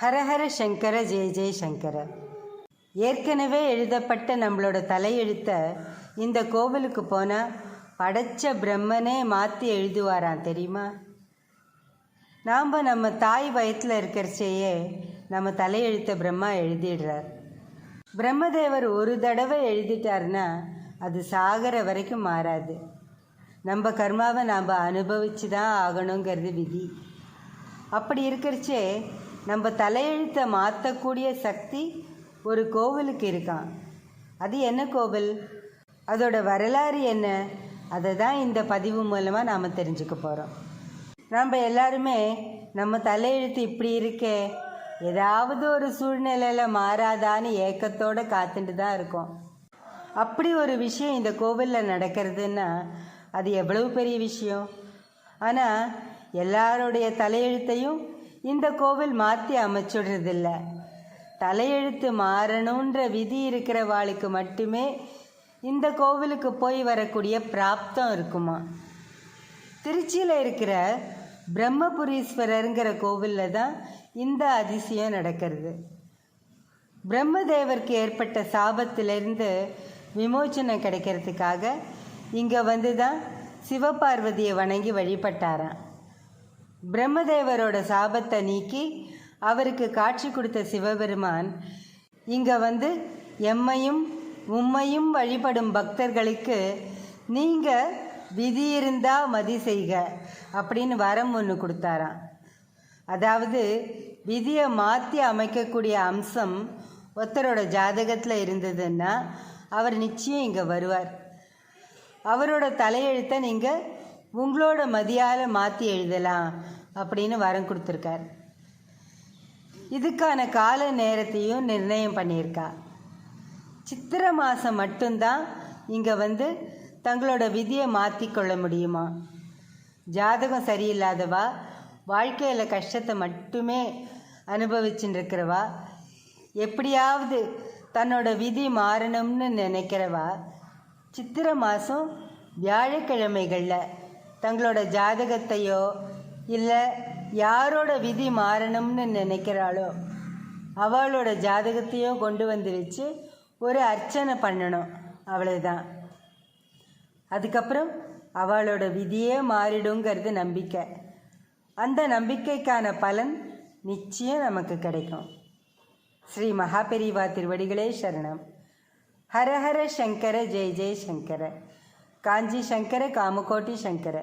ஹரஹர சங்கர ஜெய ஜெய சங்கர. ஏற்கனவே எழுதப்பட்ட நம்மளோட தலையெழுத்த இந்த கோவிலுக்கு போனால் படைச்ச பிரம்மனே மாற்றி எழுதுவாரான் தெரியுமா? நாம் நம்ம தாய் வயத்தில் இருக்கிறச்சேயே நம்ம தலையெழுத்த பிரம்மா எழுதிடுறார். பிரம்மதேவர் ஒரு தடவை எழுதிட்டாருன்னா அது சாகர வரைக்கும் மாறாது. நம்ம கர்மாவை நாம் அனுபவிச்சு தான் ஆகணுங்கிறது விதி. அப்படி இருக்கிறச்சே நம்ம தலையெழுத்தை மாற்றக்கூடிய சக்தி ஒரு கோவிலுக்கு இருக்கான். அது என்ன கோவில்? அதோட வரலாறு என்ன? அதை தான் இந்த பதிவு மூலமாக நாம் தெரிஞ்சுக்க போகிறோம் நம்ம எல்லாருமே நம்ம தலையெழுத்து இப்படி இருக்கே? ஏதாவது ஒரு சூழ்நிலையில் மாறாதான்னு ஏக்கத்தோடு காத்துட்டு தான் இருக்கோம். அப்படி ஒரு விஷயம் இந்த கோவிலில் நடக்கிறதுன்னா அது எவ்வளவு பெரிய விஷயம்? ஆனால் எல்லாருடைய தலையெழுத்தையும் இந்த கோவில் மாற்றி அமைச்சுடுறதில்ல. தலையெழுத்து மாறணுன்ற விதி இருக்கிறவாளுக்கு மட்டுமே இந்த கோவிலுக்கு போய் வரக்கூடிய பிராப்தம் இருக்குமா? திருச்சியில் இருக்கிற பிரம்மபுரீஸ்வரருங்கிற கோவிலில் தான் இந்த அதிசயம் நடக்கிறது. பிரம்மதேவருக்கு ஏற்பட்ட சாபத்திலிருந்து விமோச்சனம் கிடைக்கிறதுக்காக இங்கே வந்து தான் சிவபார்வதியை வணங்கி வழிபட்டாராம். பிரம்மதேவரோட சாபத்தை நீக்கி அவருக்கு காட்சி கொடுத்த சிவபெருமான் இங்கே வந்து எம்மையும் உம்மையும் வழிபடும் பக்தர்களுக்கு நீங்கள் விதி இருந்தால் மதி செய்க அப்படின்னு வரம் ஒன்று கொடுத்தாராம். அதாவது விதியை மாற்றி அமைக்கக்கூடிய அம்சம் ஒருத்தரோட ஜாதகத்தில் இருந்ததுன்னா அவர் நிச்சயம் இங்கே வருவார். அவரோட தலையெழுத்தை நீங்கள் உங்களோட மதியால் மாற்றி எழுதலாம் அப்படின்னு வரம் கொடுத்துருக்கார். இதுக்கான கால நேரத்தையும் நிர்ணயம் பண்ணியிருக்கா. சித்திரை மாதம் மட்டும்தான் இங்கே வந்து தங்களோட விதியை மாற்றிக்கொள்ள முடியுமா? ஜாதகம் சரியில்லாதவா? வாழ்க்கையில் கஷ்டத்தை மட்டுமே அனுபவிச்சுட்டு இருக்கிறவா எப்படியாவது தன்னோட விதி மாறணும்னு நினைக்கிறவா? சித்திரை மாதம் வியாழக்கிழமைகளில் தங்களோட ஜாதகத்தையோ இல்லை யாரோட விதி மாறணும்னு நினைக்கிறாளோ அவளோட ஜாதகத்தையோ கொண்டு வந்து வச்சு ஒரு அர்ச்சனை பண்ணணும். அவ்வளவுதான். அதுக்கப்புறம் அவளோட விதியே மாறிடுங்கிறது நம்பிக்கை. அந்த நம்பிக்கைக்கான பலன் நிச்சயம் நமக்கு கிடைக்கும். ஸ்ரீ மகாபெரிவா திருவடிகளே சரணம். ஹர ஹர சங்கர ஜெய் ஜெய் சங்கர. காஞ்சி சங்கர காமகோட்டி சங்கர